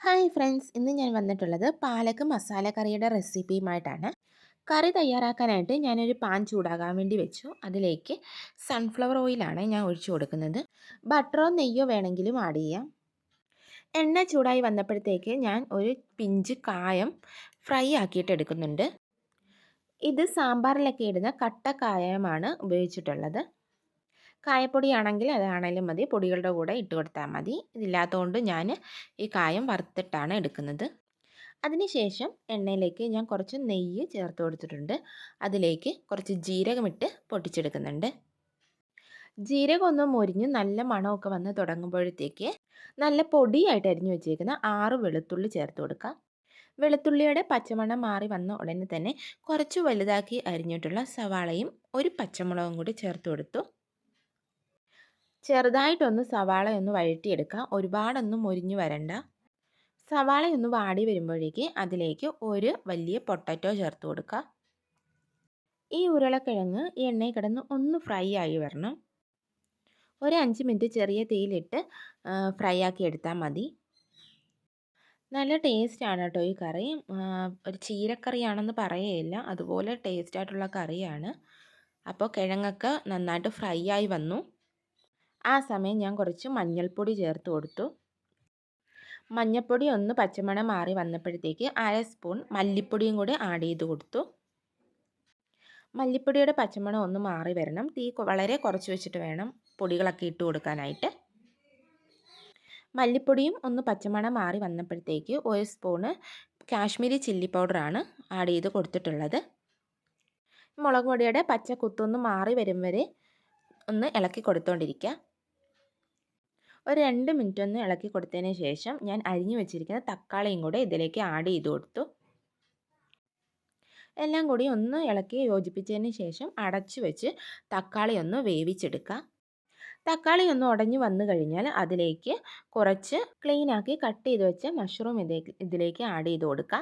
Hi friends ഇന്ന് ഞാൻ വന്നിട്ടുള്ളത് പാലക്ക് മസാല കറിയുടെ റെസിപ്പിയുമായിട്ടാണ്. കറി തയ്യാറാക്കാനായിട്ട് ഞാനൊരു പാൻ ചൂടാകാൻ വേണ്ടി വെച്ചു. അതിലേക്ക് സൺഫ്ലവർ ഓയിലാണ് ഞാൻ ഒഴിച്ചു കൊടുക്കുന്നത്. ബട്ടറോ നെയ്യോ വേണമെങ്കിലും ആഡ് ചെയ്യാം. എണ്ണ ചൂടായി വന്നപ്പോഴത്തേക്ക് ഞാൻ ഒരു പിഞ്ച് കായം ഫ്രൈ ആക്കിയിട്ട് എടുക്കുന്നുണ്ട്. ഇത് സാമ്പാറിലൊക്കെ ഇടുന്ന കട്ട കായമാണ് ഉപയോഗിച്ചിട്ടുള്ളത്. കായപ്പൊടിയാണെങ്കിൽ അതാണേലും മതി. പൊടികളുടെ കൂടെ ഇട്ട് കൊടുത്താൽ മതി. ഇതില്ലാത്തതുകൊണ്ട് ഞാൻ ഈ കായം വറുത്തിട്ടാണ് എടുക്കുന്നത്. അതിനുശേഷം എണ്ണയിലേക്ക് ഞാൻ കുറച്ച് നെയ്യ് ചേർത്ത് കൊടുത്തിട്ടുണ്ട്. അതിലേക്ക് കുറച്ച് ജീരകമിട്ട് പൊട്ടിച്ചെടുക്കുന്നുണ്ട്. ജീരകം ഒന്ന് മൊരിഞ്ഞ് നല്ല മണമൊക്കെ വന്ന് തുടങ്ങുമ്പോഴത്തേക്ക് നല്ല പൊടിയായിട്ട് അരിഞ്ഞു വെച്ചേക്കുന്ന ആറ് വെളുത്തുള്ളി ചേർത്ത് കൊടുക്കുക വെളുത്തുള്ളിയുടെ പച്ചമണം മാറി വന്ന ഉടനെ തന്നെ കുറച്ച് വലുതാക്കി അരിഞ്ഞിട്ടുള്ള സവാളയും ഒരു പച്ചമുളകും കൂടി ചേർത്ത് കൊടുത്തു. ചെറുതായിട്ടൊന്ന് സവാളയൊന്ന് വഴറ്റിയെടുക്കുക. ഒരുപാടൊന്നും മുരിഞ്ഞു വരണ്ട. സവാളയൊന്ന് വാടി വരുമ്പോഴേക്ക് അതിലേക്ക് ഒരു വലിയ പൊട്ടറ്റോ ചേർത്ത് കൊടുക്കുക. ഈ ഉരുളക്കിഴങ്ങ് ഈ എണ്ണയിൽ കിടന്ന് ഒന്ന് ഫ്രൈ ആയി വരണം. ഒരു അഞ്ച് മിനിറ്റ് ചെറിയ തീയിലിട്ട് ഫ്രൈ ആക്കി എടുത്താൽ മതി. നല്ല ടേസ്റ്റാണ് കേട്ടോ ഈ കറി. ഒരു ചീരക്കറിയാണെന്ന് പറയുകയില്ല അതുപോലെ ടേസ്റ്റായിട്ടുള്ള കറിയാണ്. അപ്പോൾ കിഴങ്ങൊക്കെ നന്നായിട്ട് ഫ്രൈ ആയി വന്നു. ആ സമയം ഞാൻ കുറച്ച് മഞ്ഞൾപ്പൊടി ചേർത്ത് കൊടുത്തു. മഞ്ഞൾപ്പൊടി ഒന്ന് പച്ചമണം മാറി വന്നപ്പോഴത്തേക്ക് അര സ്പൂൺ മല്ലിപ്പൊടിയും കൂടി ആഡ് ചെയ്ത് കൊടുത്തു. മല്ലിപ്പൊടിയുടെ പച്ചമണം ഒന്ന് മാറി വരണം. തീ വളരെ കുറച്ച് വെച്ചിട്ട് വേണം പൊടികളൊക്കെ ഇട്ട് കൊടുക്കാനായിട്ട്. മല്ലിപ്പൊടിയും ഒന്ന് പച്ചമണം മാറി വന്നപ്പോഴത്തേക്ക് ഒരു സ്പൂണ് കാശ്മീരി ചില്ലി പൗഡറാണ് ആഡ് ചെയ്ത് കൊടുത്തിട്ടുള്ളത്. മുളക് പൊടിയുടെ പച്ച കുത്തൊന്ന് മാറി വരും വരെ ഒന്ന് ഇളക്കി കൊടുത്തുകൊണ്ടിരിക്കുക ഒരു രണ്ട് മിനിറ്റ് ഒന്ന് ഇളക്കി കൊടുത്തതിന് ശേഷം ഞാൻ അരിഞ്ഞു വെച്ചിരിക്കുന്ന തക്കാളിയും കൂടെ ഇതിലേക്ക് ആഡ് ചെയ്ത് കൊടുത്തു. എല്ലാം കൂടി ഒന്ന് ഇളക്കി യോജിപ്പിച്ചതിന് ശേഷം അടച്ചു വെച്ച് തക്കാളി ഒന്ന് വേവിച്ചെടുക്കുക തക്കാളി ഒന്ന് ഉടഞ്ഞു വന്നു കഴിഞ്ഞാൽ അതിലേക്ക് കുറച്ച് ക്ലീനാക്കി കട്ട് ചെയ്ത് വെച്ച മഷ്റൂം ഇതിലേക്ക് ആഡ് ചെയ്ത് കൊടുക്കുക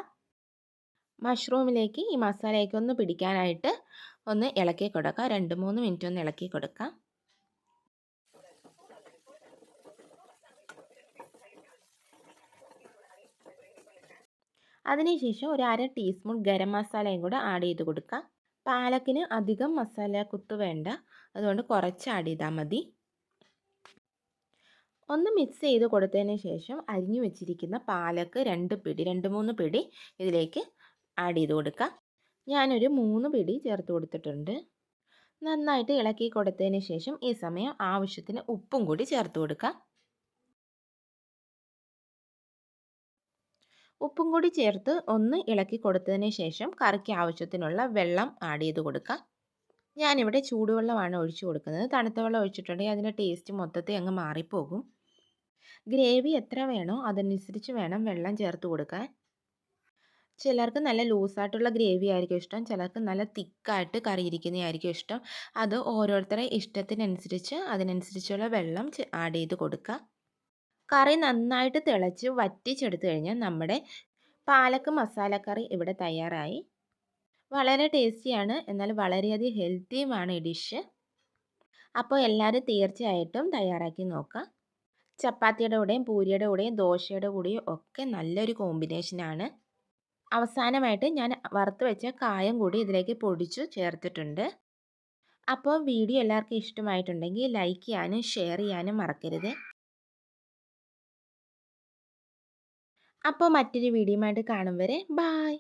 മഷ്റൂമിലേക്ക് ഈ മസാലയൊക്കെ ഒന്ന് പിടിക്കാനായിട്ട് ഒന്ന് ഇളക്കി കൊടുക്കുക രണ്ട് മൂന്ന് മിനിറ്റ് ഒന്ന് ഇളക്കി കൊടുക്കുക അതിനുശേഷം ഒരു അര ടീസ്പൂൺ ഗരം മസാലയും കൂടെ ആഡ് ചെയ്ത് കൊടുക്കുക പാലക്കിന് അധികം മസാല കുത്ത് വേണ്ട. അതുകൊണ്ട് കുറച്ച് ആഡ് ചെയ്താൽ മതി. ഒന്ന് മിക്സ് ചെയ്ത് കൊടുത്തതിന് ശേഷം അരിഞ്ഞു വെച്ചിരിക്കുന്ന പാലക്ക് രണ്ട് പിടി രണ്ട് മൂന്ന് പിടി ഇതിലേക്ക് ആഡ് ചെയ്ത് കൊടുക്കുക ഞാനൊരു മൂന്ന് പിടി ചേർത്ത് കൊടുത്തിട്ടുണ്ട്. നന്നായിട്ട് ഇളക്കി കൊടുത്തതിന് ശേഷം ഈ സമയം ആവശ്യത്തിന് ഉപ്പും കൂടി ചേർത്ത് കൊടുക്കുക ഉപ്പും കൂടി ചേർത്ത് ഒന്ന് ഇളക്കി കൊടുത്തതിന് ശേഷം കറിക്ക് ആവശ്യത്തിനുള്ള വെള്ളം ആഡ് ചെയ്ത് കൊടുക്കാം. ഞാനിവിടെ ചൂടുവെള്ളമാണ് ഒഴിച്ചു കൊടുക്കുന്നത്. തണുത്ത വെള്ളം ഒഴിച്ചിട്ടുണ്ടെങ്കിൽ അതിന്റെ ടേസ്റ്റ് മൊത്തത്തിൽ അങ്ങ് മാറിപ്പോകും. ഗ്രേവി എത്ര വേണോ അതനുസരിച്ച് വേണം വെള്ളം ചേർത്ത് കൊടുക്കാൻ. ചിലർക്ക് നല്ല ലൂസായിട്ടുള്ള ഗ്രേവി ആയിരിക്കും ഇഷ്ടം. ചിലർക്ക് നല്ല തിക്കായിട്ട് കറി ഇരിക്കുന്നതായിരിക്കും ഇഷ്ടം. അത് ഓരോരുത്തരുടെ ഇഷ്ടത്തിനനുസരിച്ച് അതിനനുസരിച്ചുള്ള വെള്ളം ആഡ് ചെയ്ത് കൊടുക്കുക കറി നന്നായിട്ട് തിളച്ച് വറ്റിച്ചെടുത്ത് കഴിഞ്ഞാൽ നമ്മുടെ പാലക്ക് മസാല കറി ഇവിടെ തയ്യാറായി. വളരെ ടേസ്റ്റിയാണ് എന്നാൽ വളരെയധികം ഹെൽത്തിയുമാണ് ഈ ഡിഷ്. അപ്പോൾ എല്ലാവരും തീർച്ചയായിട്ടും തയ്യാറാക്കി നോക്കുക. ചപ്പാത്തിയുടെ കൂടെയും പൂരിയുടെ കൂടെയും ദോശയുടെ കൂടെയും ഒക്കെ നല്ലൊരു കോമ്പിനേഷനാണ് അവസാനമായിട്ട് ഞാൻ വറുത്ത് വെച്ച കായം കൂടി ഇതിലേക്ക് പൊടിച്ചു ചേർത്തിട്ടുണ്ട്. അപ്പോൾ വീഡിയോ എല്ലാവർക്കും ഇഷ്ടമായിട്ടുണ്ടെങ്കിൽ ലൈക്ക് ചെയ്യാനും ഷെയർ ചെയ്യാനും മറക്കരുത്. അപ്പോൾ മറ്റൊരു വീഡിയോയുമായിട്ട് കാണും വരെ. ബായ്